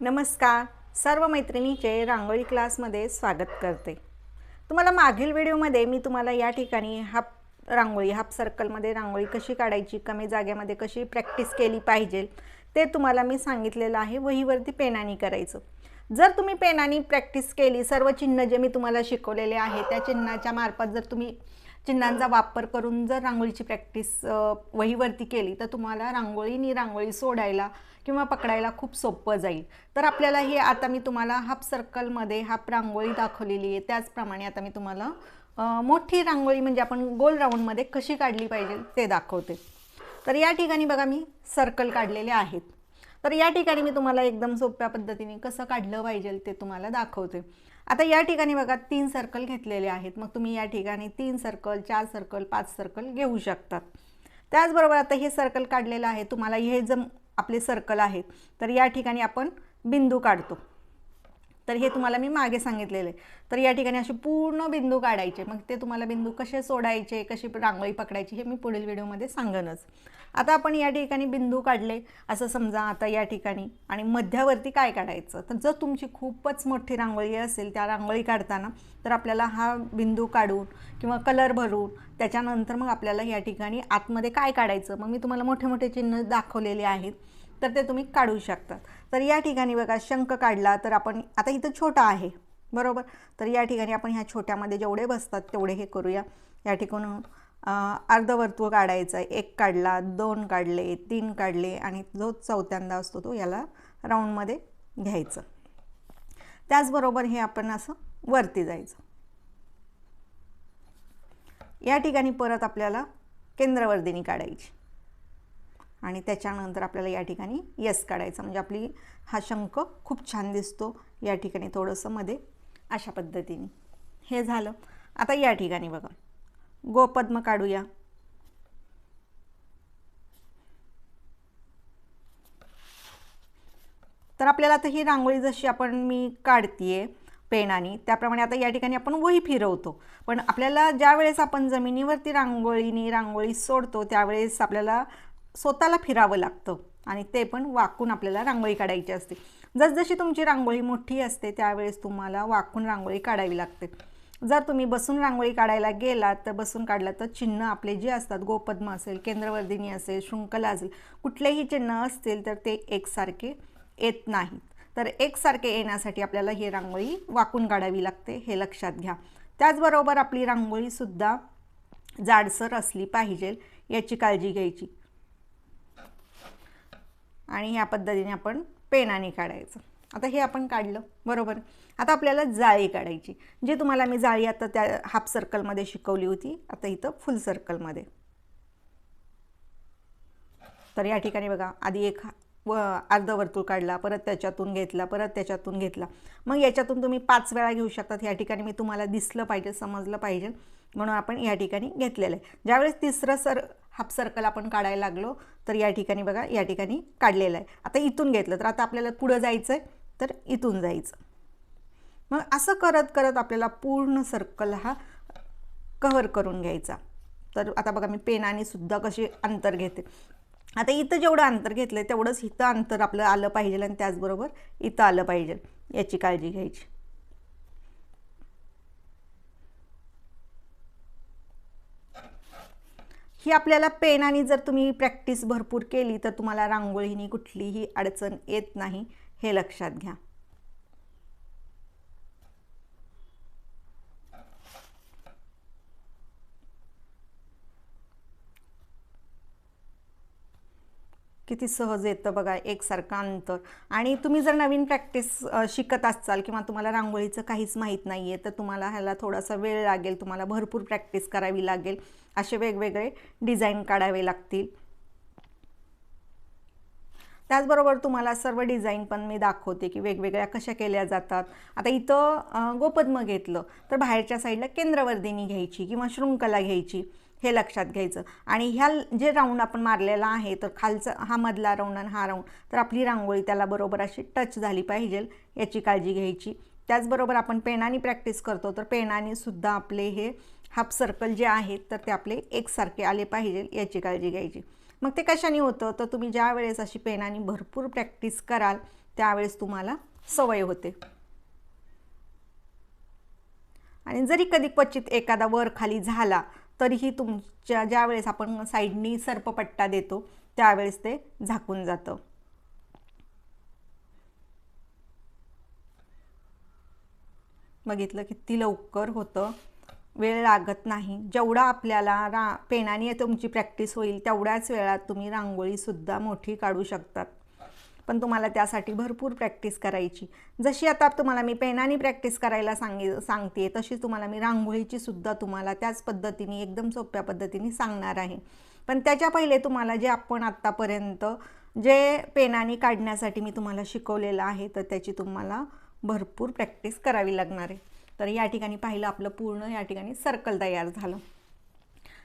नमस्कार. सर्व मैत्रिणीचे रांगोळी क्लासमध्ये स्वागत करते. तुम्हाला मागील व्हिडिओमध्ये मी तुम्हाला या ठिकाणी हाफ रांगोळी हाफ सर्कलमध्ये रांगोळी कशी काढायची कमी जागेमध्ये कशी प्रॅक्टिस केली पाहिजे ते तुम्हाला मी सांगितलेलं आहे. वहीवरती पेनाने करायचं. जर तुम्ही पेनाने प्रॅक्टिस केली सर्व चिन्ह जे मी तुम्हाला शिकवलेले आहे त्या चिन्हाच्या मार्फत जर तुम्ही चिन्हांचा वापर करून जर रांगोळीची प्रॅक्टिस वहीवरती केली तर तुम्हाला रांगोळीनी रांगोळी सोडायला किंवा पकडायला खूप सोपं जाईल. तर आपल्याला हे आता मी तुम्हाला हाफ सर्कलमध्ये हाफ रांगोळी दाखवलेली आहे. त्याचप्रमाणे आता मी तुम्हाला मोठी रांगोळी म्हणजे आपण गोल राऊंडमध्ये कशी काढली पाहिजे ते दाखवते. तर या ठिकाणी बघा मी सर्कल काढलेले आहेत. तर या ठिकाणी मी तुम्हाला एकदम सोप्या पद्धतीने कसं काढलं पाहिजे ते तुम्हाला दाखवते. आता या ठिकाणी बघा तीन सर्कल घेतलेले आहेत. मग तुम्ही या ठिकाणी तीन सर्कल चार सर्कल पाच सर्कल घेऊ शकतात. त्याचबरोबर आता हे सर्कल काढलेलं आहे. तुम्हाला हे जम आपले सर्कल आहेत. तर या ठिकाणी आपण बिंदू काढतो. तर हे तुम्हाला मी मागे सांगितलेलं आहे. तर या ठिकाणी असे पूर्ण बिंदू काढायचे. मग ते तुम्हाला बिंदू कसे सोडायचे कशी रांगोळी पकडायची हे मी पुढील व्हिडिओमध्ये सांगनच. आता आपण या ठिकाणी बिंदू काढले. असं समजा आता या ठिकाणी. आणि मध्यावरती काय काढायचं? तर जर तुमची खूपच मोठी रांगोळी असेल त्या रांगोळी काढताना तर आपल्याला हा बिंदू काढून किंवा कलर भरून त्याच्यानंतर मग आपल्याला या ठिकाणी आतमध्ये काय काढायचं? मग मी तुम्हाला मोठे मोठे चिन्ह दाखवलेले आहेत. तर ते तुम्ही काढू शकतात तर या ठिकाणी बघा शंख काढला तर आपण आता इथं छोटा आहे बरोबर? तर या ठिकाणी आपण ह्या छोट्यामध्ये जेवढे बसतात तेवढे हे करूया. या ठिकाणून अर्धवर्तुळ काढायचं आहे. एक काढला दोन काढले तीन काढले आणि जो चौथ्यांदा असतो तो याला राऊंडमध्ये घ्यायचं. त्याचबरोबर हे आपण असं वरती जायचं. या ठिकाणी परत आपल्याला केंद्रवर्धिनी काढायची. आणि त्याच्यानंतर आपल्याला या ठिकाणी यस काढायचं. म्हणजे आपली हा शंख खूप छान दिसतो या ठिकाणी थोडंसं मध्ये अशा पद्धतीने. हे झालं. आता या ठिकाणी बघा. गोपद्म काढूया. तर आपल्याला आता ही रांगोळी जशी आपण मी काढतीये पेनाने त्याप्रमाणे आता या ठिकाणी आपण वही फिरवतो. पण आपल्याला ज्या वेळेस आपण जमिनीवरती रांगोळीनी रांगोळी सोडतो त्यावेळेस आपल्याला स्वतःला फिरावं लागतं आणि ते पण वाकून आपल्याला रांगोळी काढायची असते. जसजशी तुमची रांगोळी मोठी असते त्यावेळेस तुम्हाला वाकून रांगोळी काढावी लागते. जर तुम्ही बसून रांगोळी काढायला गेलात तर बसून काढला तर चिन्ह आपले जे असतात गोपद्म असेल केंद्रवर्धिनी असेल शृंखला असेल कुठलेही चिन्ह असतील तर ते एकसारखे येत नाहीत. तर एकसारखे येण्यासाठी आपल्याला ही रांगोळी वाकून काढावी लागते हे लक्षात घ्या. त्याचबरोबर आपली रांगोळीसुद्धा जाडसर असली पाहिजे याची काळजी घ्यायची. आणि ह्या पद्धतीने आपण पेनाने काढायचं. आता हे आपण काढलं बरोबर? आता आपल्याला जाळी काढायची. जे तुम्हाला मी जाळी आता त्या हाफ सर्कलमध्ये शिकवली होती आता इथं फुल सर्कलमध्ये तर या ठिकाणी बघा आधी एक व अर्धवर्तुळ काढला परत त्याच्यातून घेतला परत त्याच्यातून घेतला. मग याच्यातून तुम्ही पाच वेळा घेऊ शकतात. या ठिकाणी मी तुम्हाला दिसलं पाहिजे समजलं पाहिजे म्हणून आपण या ठिकाणी घेतलेलं आहे. ज्यावेळेस तिसरं सर हाफ सर्कल आपण काढायला लागलो तर या ठिकाणी बघा या ठिकाणी काढलेलं आहे. आता इथून घेतलं तर आता आपल्याला पुढं जायचं आहे तर इथून जायचं. मग असं करत करत आपल्याला पूर्ण सर्कल हा कव्हर करून घ्यायचा. तर आता बघा मी पेनाने सुद्धा कशी अंतर घेते. आता इथं जेवढं अंतर घेतलं आहे तेवढंच इथं अंतर आपलं आलं पाहिजे आणि त्याचबरोबर इथं आलं पाहिजे. याची काळजी घ्यायची. ही आपल्याला पेनाने जर तुम्ही प्रॅक्टिस भरपूर केली तर तुम्हाला रांगोळीनी कुठलीही अडचण येत नाही हे लक्षात घ्या. किती सहज येतं बघा एकसारखं अंतर. आणि तुम्ही जर नवीन प्रॅक्टिस शिकत असाल किंवा तुम्हाला रांगोळीचं काहीच माहीत नाही आहे तर तुम्हाला ह्याला थोडासा वेळ लागेल तुम्हाला भरपूर प्रॅक्टिस करावी लागेल. असे वेगवेगळे डिझाईन काढावे लागतील. त्याचबरोबर तुम्हाला सर्व डिझाईन पण मी दाखवते की वेगवेगळ्या कशा केल्या जातात. आता इथं गोपद्म घेतलं तर बाहेरच्या साईडला केंद्रवर्धिनी घ्यायची किंवा शृंखला घ्यायची. हे लक्षात घ्यायचं. आणि ह्या जे राऊंड आपण मारलेला आहे तर खालचा हा मधला राऊंड आणि हा राऊंड तर आपली रांगोळी त्याला बरोबर अशी टच झाली पाहिजे याची काळजी घ्यायची. त्याचबरोबर आपण पेनाने प्रॅक्टिस करतो तर पेनाने सुद्धा आपले हे हाफ सर्कल जे आहेत तर ते आपले एकसारखे आले पाहिजे याची काळजी घ्यायची. मग ते कशाने होतं? तर तुम्ही ज्या वेळेस अशी पेनाने भरपूर प्रॅक्टिस कराल त्यावेळेस तुम्हाला सवय होते. आणि जरी कधी क्वचित एखादा वर खाली झाला तरीही तुमच्या ज्यावेळेस आपण साईडनी सर्पपट्टा देतो त्यावेळेस ते झाकून जातं. बघितलं किती लवकर होतं. वेळ लागत नाही. जेवढा आपल्याला रा पेनाने तुमची प्रॅक्टिस होईल तेवढ्याच वेळात तुम्ही रांगोळीसुद्धा मोठी काढू शकतात. पण तुम्हाला त्यासाठी भरपूर प्रॅक्टिस करायची. जशी आता तुम्हाला मी पेनाने प्रॅक्टिस करायला सांगे सांगते तशी तुम्हाला मी रांगोळीची सुद्धा तुम्हाला त्याच पद्धतीने एकदम सोप्या पद्धतीने सांगणार आहे. पण त्याच्या पहिले तुम्हाला जे आपण आत्तापर्यंत जे पेनाने काढण्यासाठी मी तुम्हाला शिकवलेलं आहे तर त्याची तुम्हाला भरपूर प्रॅक्टिस करावी लागणार आहे. तर या ठिकाणी पाहिलं आपलं पूर्ण या ठिकाणी सर्कल तयार झालं.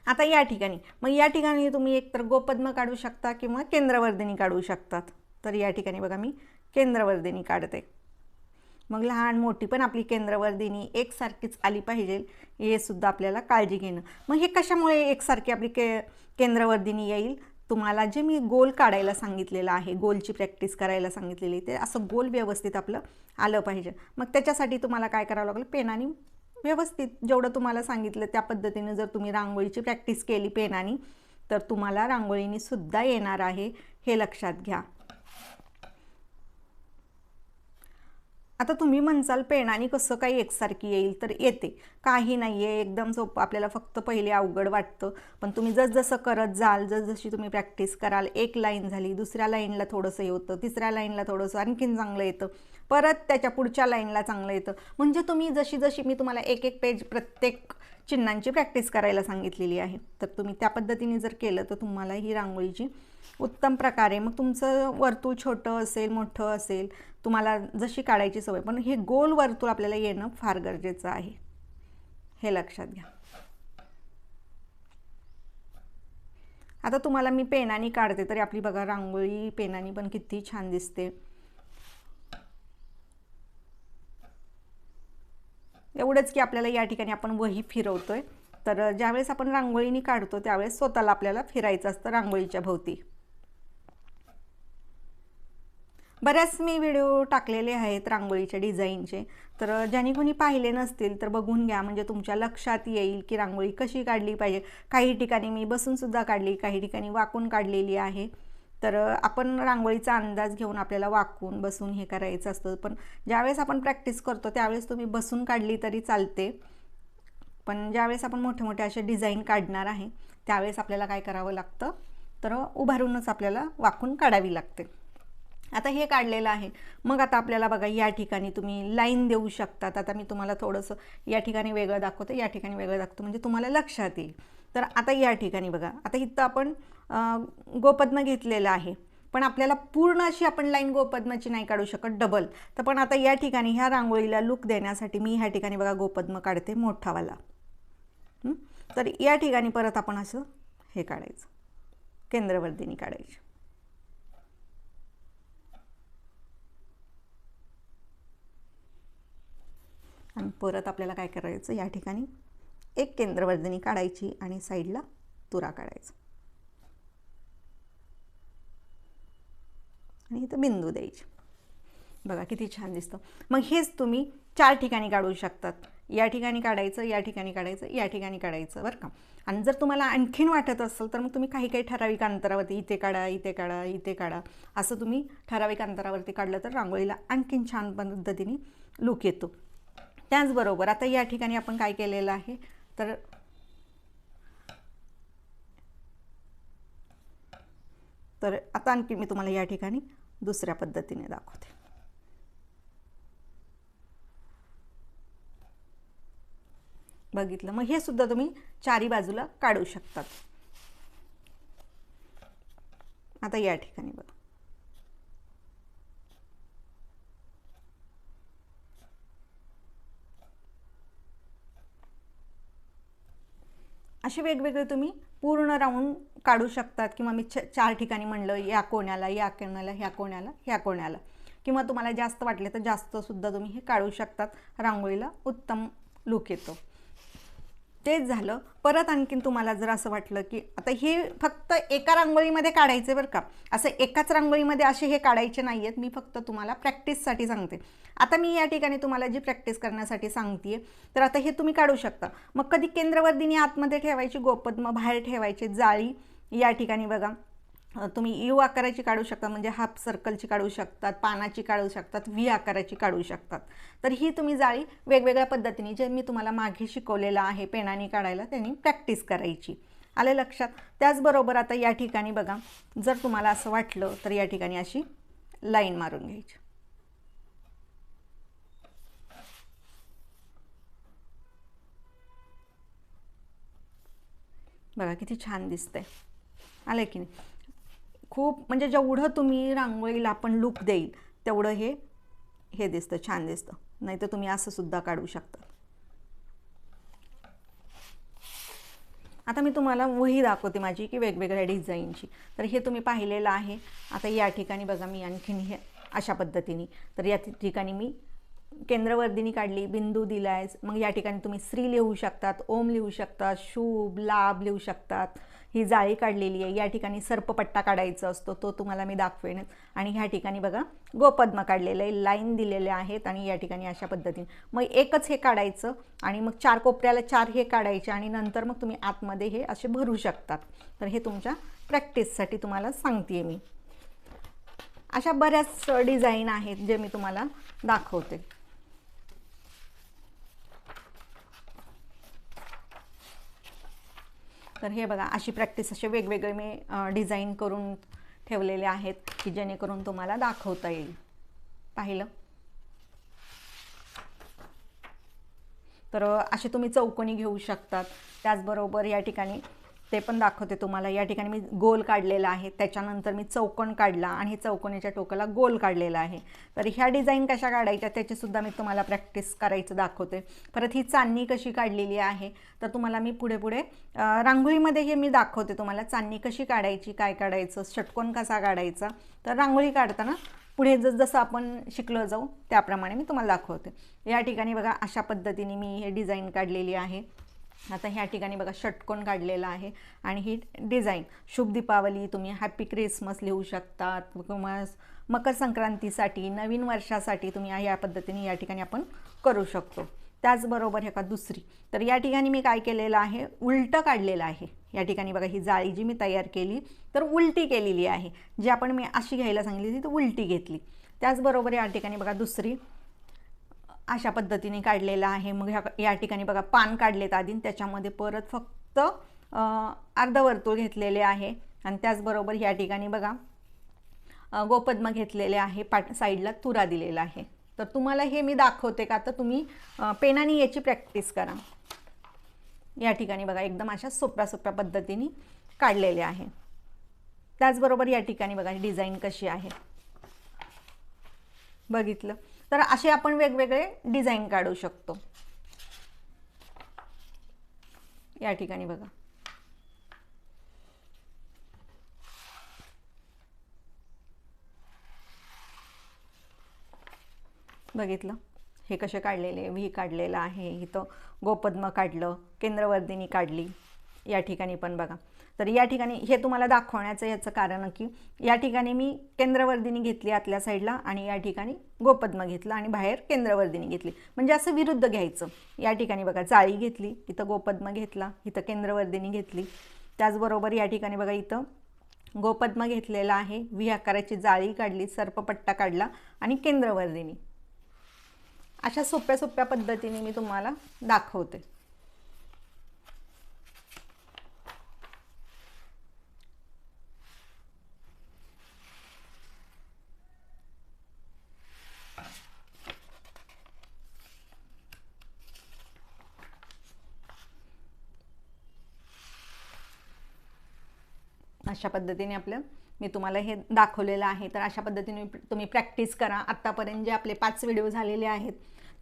आता या ठिकाणी मग या ठिकाणी तुम्ही एकतर गोपद्म काढू शकता किंवा केंद्रवर्धिनी काढू शकतात. तर या ठिकाणी बघा मी केंद्रवर्धिनी काढते. मग लहान मोठी पण आपली केंद्रवर्धिनी एकसारखीच आली पाहिजे हे सुद्धा आपल्याला काळजी घेणं. मग हे कशामुळे एकसारखी आपली के केंद्रवर्धिनी येईल? तुम्हाला जे मी गोल काढायला सांगितलेलं आहे गोलची प्रॅक्टिस करायला सांगितलेली ते असं गोल व्यवस्थित आपलं आलं पाहिजे. मग त्याच्यासाठी तुम्हाला काय करावं लागलं? पेनाने व्यवस्थित जेवढं तुम्हाला सांगितलं त्या पद्धतीने जर तुम्ही रांगोळीची प्रॅक्टिस केली पेनाने तर तुम्हाला रांगोळीने सुद्धा येणार आहे हे लक्षात घ्या. आता तुम्ही म्हणसाल पेनाने कसं काही एकसारखी येईल तर येते. काही नाही आहे एकदम सोपं आपल्याला फक्त पहिले अवघड वाटतं. पण तुम्ही जसजसं करत जाल जसजशी तुम्ही प्रॅक्टिस कराल एक लाईन झाली दुसऱ्या लाईनला थोडंसं येतं तिसऱ्या लाईनला थोडंसं आणखीन चांगलं येतं. परत त्याच्या पुढच्या लाईनला चांगलं येतं. म्हणजे तुम्ही जशी जशी मी तुम्हाला एक एक पेज प्रत्येक चिन्हांची प्रॅक्टिस करायला सांगितलेली आहे. तर तुम्ही त्या पद्धतीने जर केलं तर तुम्हाला ही रांगोळीची उत्तम प्रकारे. मग तुमचं वर्तुळ छोटं असेल मोठं असेल तुम्हाला जशी काढायची सवय. पण हे गोल वर्तुळ आपल्याला येणं फार गरजेचं आहे. हे लक्षात घ्या. आता तुम्हाला मी पेनाने काढते तरी आपली बघा रांगोळी पेनाने पण किती छान दिसते. एवढंच की आपल्याला या ठिकाणी आपण वही फिरवतोय. तर ज्यावेळेस आपण रांगोळीने काढतो त्यावेळेस स्वतःला आपल्याला फिरायचं असतं रांगोळीच्या भोवती. बऱ्याच मी व्हिडिओ टाकलेले आहेत रांगोळीच्या डिझाईनचे. तर ज्यांनी कोणी पाहिले नसतील तर बघून घ्या म्हणजे तुमच्या लक्षात येईल की रांगोळी कशी काढली पाहिजे. काही ठिकाणी मी बसूनसुद्धा काढली काही ठिकाणी वाकून काढलेली आहे. तर आपण रांगोळीचा अंदाज घेऊन आपल्याला वाकून बसून हे करायचं असतं. पण ज्यावेळेस आपण प्रॅक्टिस करतो त्यावेळेस तुम्ही बसून काढली तरी चालते. पण ज्यावेळेस आपण मोठे मोठे असे डिझाईन काढणार आहे त्यावेळेस आपल्याला काय करावं लागतं? तर उभारूनच आपल्याला वाकून काढावी लागते. आता हे काढलेलं आहे. मग आता आपल्याला बघा या ठिकाणी तुम्ही लाईन देऊ शकतात. आता मी तुम्हाला थोडंसं या ठिकाणी वेगळं दाखवते या ठिकाणी वेगळं दाखवतो. म्हणजे तुम्हाला लक्षात येईल. तर आता या ठिकाणी बघा आता इथं आपण गोपद्म घेतलेलं आहे. पण आपल्याला पूर्ण अशी आपण लाईन गोपद्माची नाही काढू शकत डबल तर पण आता या ठिकाणी ह्या रांगोळीला लुक देण्यासाठी मी ह्या ठिकाणी बघा गोपद्म काढते मोठावाला. तर या ठिकाणी परत आपण असं हे काढायचं. केंद्रवर्धिनी काढायची. आणि परत आपल्याला काय करायचं? या ठिकाणी एक केंद्रवर्धनी काढायची आणि साईडला तुरा काढायचा. आणि इथं बिंदू द्यायची. बघा किती छान दिसतं. मग हेच तुम्ही चार ठिकाणी काढू शकतात. या ठिकाणी काढायचं या ठिकाणी काढायचं या ठिकाणी काढायचं बरं का? आणि जर तुम्हाला आणखीन वाटत असेल तर मग तुम्ही काही काही ठराविक अंतरावरती इथे काढा इथे काढा इथे काढा. असं तुम्ही ठराविक अंतरावरती काढलं तर रांगोळीला आणखीन छान पद्धतीने लुक येतो. त्याचबरोबर आता या ठिकाणी आपण काय केलेलं आहे? तर तर आता आणखी मी तुम्हाला या ठिकाणी दुसऱ्या पद्धतीने दाखवते. बघितलं? मग हे सुद्धा तुम्ही चारी बाजूला काढू शकतात. आता या ठिकाणी बघा. असे वेगवेगळे तुम्ही पूर्ण राऊंड काढू शकतात किंवा मी चार ठिकाणी म्हणलं या कोण्याला या कोण्याला ह्या कोण्याला ह्या कोण्याला. किंवा तुम्हाला जास्त वाटले तर जास्तसुद्धा तुम्ही हे काढू शकतात. रांगोळीला उत्तम लुक येतो. तेच झालं. परत आणखीन तुम्हाला जर असं वाटलं की आता हे फक्त एका रांगोळीमध्ये काढायचे बरं का. असं एकाच रांगोळीमध्ये असे हे काढायचे नाही आहेत मी फक्त तुम्हाला प्रॅक्टिससाठी सांगते. आता मी या ठिकाणी तुम्हाला जी प्रॅक्टिस करण्यासाठी सांगते तर आता हे तुम्ही काढू शकता. मग कधी केंद्रवर्दिनी आतमध्ये ठेवायची गोपद्म बाहेर ठेवायचे जाळी या ठिकाणी बघा. तुम्ही यू आकाराची काढू शकता म्हणजे हाफ सर्कलची काढू शकतात पानाची काढू शकतात व्ही आकाराची काढू शकतात. तर ही तुम्ही जाळी वेगवेगळ्या पद्धतीने जे मी तुम्हाला मागे शिकवलेलं आहे पेनाने काढायला त्यांनी प्रॅक्टिस करायची. आले लक्षात? त्याचबरोबर आता या ठिकाणी बघा जर तुम्हाला असं वाटलं तर या ठिकाणी अशी लाईन मारून घ्यायची. बघा किती छान दिसतंय. आलं की नाही? खूप म्हणजे जेवढं तुम्ही रांगोळीला आपण लुक देईल तेवढं हे हे दिसतं छान दिसतं. नाही तर तुम्ही असं सुद्धा काढू शकता. आता मी तुम्हाला वही दाखवते माझी की वेगवेगळ्या डिझाईनची. तर हे तुम्ही पाहिलेलं आहे. आता या ठिकाणी बघा मी आणखीन हे अशा पद्धतीने. तर या ठिकाणी मी केंद्रवर्धिनी काढली बिंदू दिलाय. मग या ठिकाणी तुम्ही श्री लिहू शकतात ओम लिहू शकतात शुभ लाभ लिहू शकतात. ही जाळी काढलेली आहे. या ठिकाणी सर्पपट्टा काढायचा असतो तो तुम्हाला मी दाखवेन. आणि ह्या ठिकाणी बघा गोपद्म काढलेलं आहे लाईन दिलेले आहेत आणि या ठिकाणी अशा पद्धतीने. मग एकच हे काढायचं आणि मग चार कोपऱ्याला चार हे काढायचे आणि नंतर मग तुम्ही आतमध्ये हे असे भरू शकतात. तर हे तुमच्या प्रॅक्टिससाठी तुम्हाला सांगते मी. अशा बऱ्याच डिझाईन आहेत जे मी तुम्हाला दाखवते. तर हे बघा अशी प्रॅक्टिस असे वेगवेगळे मी डिझाईन करून ठेवलेले आहेत की जेणेकरून तुम्हाला दाखवता येईल. पाहिलं? तर असे तुम्ही चौकोनी घेऊ शकतात. त्याचबरोबर या ठिकाणी ते पण दाखवते तुम्हाला. या ठिकाणी मी गोल काढलेला आहे. त्याच्यानंतर मी चौकोन काढला आणि चौकोनीच्या टोकाला गोल काढलेला आहे. तर ह्या डिझाईन कशा काढायच्या त्याचीसुद्धा मी तुम्हाला प्रॅक्टिस करायचं दाखवते. परत ही चांदणी कशी काढलेली आहे तर तुम्हाला मी पुढे पुढे रांगोळीमध्ये हे मी दाखवते तुम्हाला. चांदणी कशी काढायची काय काढायचं षटकोन कसा काढायचा तर रांगोळी काढताना पुढे जसजसं आपण शिकलो जाऊ त्याप्रमाणे मी तुम्हाला दाखवते. या ठिकाणी बघा अशा पद्धतीने मी हे डिझाईन काढलेली आहे. आता ह्या ठिकाणी बघा षटकोन काढलेला आहे. आणि ही डिझाईन शुभ दीपावली तुम्ही हॅपी क्रिसमस लिहू शकतात किंवा मकर संक्रांतीसाठी नवीन वर्षासाठी तुम्ही या पद्धतीने या ठिकाणी आपण करू शकतो. त्याचबरोबर ह्या का दुसरी तर या ठिकाणी मी काय केलेलं आहे? उलटं काढलेलं आहे. या ठिकाणी बघा ही जाळी जी मी तयार केली तर उलटी केलेली आहे. जी आपण मी अशी घ्यायला सांगितली ती उलटी घेतली. त्याचबरोबर या ठिकाणी बघा दुसरी अशा पद्धतीने काढलेलं आहे. मग ह्या या ठिकाणी बघा पान काढलेत आधी. त्याच्यामध्ये परत फक्त अर्धवर्तुळ घेतलेले आहे. आणि त्याचबरोबर या ठिकाणी बघा गोपद्म घेतलेले आहे. पाट साईडला तुरा दिलेला आहे. तर तुम्हाला हे मी दाखवते का? तर तुम्ही पेनाने याची प्रॅक्टिस करा. या ठिकाणी बघा एकदम अशा सोप्या सोप्या पद्धतीने काढलेले आहे. त्याचबरोबर या ठिकाणी बघा डिझाईन कशी आहे. बघितलं? तर असे आपण वेगवेगळे डिझाईन काढू शकतो. या ठिकाणी बघा. बघितलं? हे कसे काढलेले? व्ही काढलेलं आहे. इथं गोपद्म काढलं केंद्रवर्धिनी काढली. या ठिकाणी पण बघा. तर या ठिकाणी हे तुम्हाला दाखवण्याचं याचं कारण की या ठिकाणी मी केंद्रवर्धिनी घेतली आतल्या साईडला आणि या ठिकाणी गोपद्म घेतलं आणि बाहेर केंद्रवर्धिनी घेतली. म्हणजे असं विरुद्ध घ्यायचं. या ठिकाणी बघा जाळी घेतली इथं गोपद्म घेतला इथं केंद्रवर्धिनी घेतली. त्याचबरोबर या ठिकाणी बघा इथं गोपद्म घेतलेला आहे व्ही आकाराची जाळी काढली सर्पपट्टा काढला आणि केंद्रवर्धिनी. अशा सोप्या सोप्या पद्धतीने मी तुम्हाला दाखवते. अशा पद्धतीने आपलं मी तुम्हाला हे दाखवलेलं आहे. तर अशा पद्धतीने तुम्ही प्रॅक्टिस करा. आत्तापर्यंत जे आपले पाच व्हिडिओ झालेले आहेत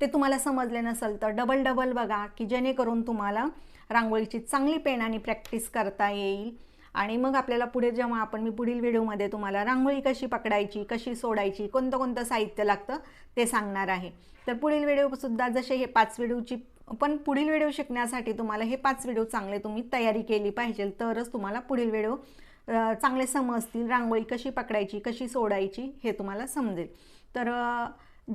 ते तुम्हाला समजले नसेल तर डबल डबल बघा की जेणेकरून तुम्हाला रांगोळीची चांगली पेनाने प्रॅक्टिस करता येईल. आणि मग आपल्याला पुढे जेव्हा आपण मी पुढील व्हिडिओमध्ये तुम्हाला रांगोळी कशी पकडायची कशी सोडायची कोणतं कोणतं साहित्य लागतं ते सांगणार आहे. तर पुढील व्हिडिओसुद्धा जसे हे पाच व्हिडिओची पण पुढील व्हिडिओ शिकण्यासाठी तुम्हाला हे पाच व्हिडिओ चांगले तुम्ही तयारी केली पाहिजे. तरच तुम्हाला पुढील व्हिडिओ चांगले समजतील रांगोळी कशी पकडायची कशी सोडायची हे तुम्हाला समजेल. तर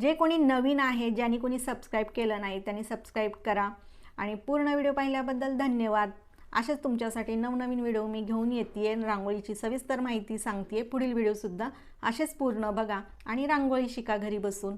जे कोणी नवीन आहे ज्यांनी कोणी सबस्क्राईब केलं नाही त्यांनी सबस्क्राईब करा. आणि पूर्ण व्हिडिओ पाहिल्याबद्दल धन्यवाद. अशाच तुमच्यासाठी नवनवीन व्हिडिओ मी घेऊन येते रांगोळीची सविस्तर माहिती सांगते पुढील व्हिडिओसुद्धा असेच पूर्ण बघा आणि रांगोळी शिका घरी बसून.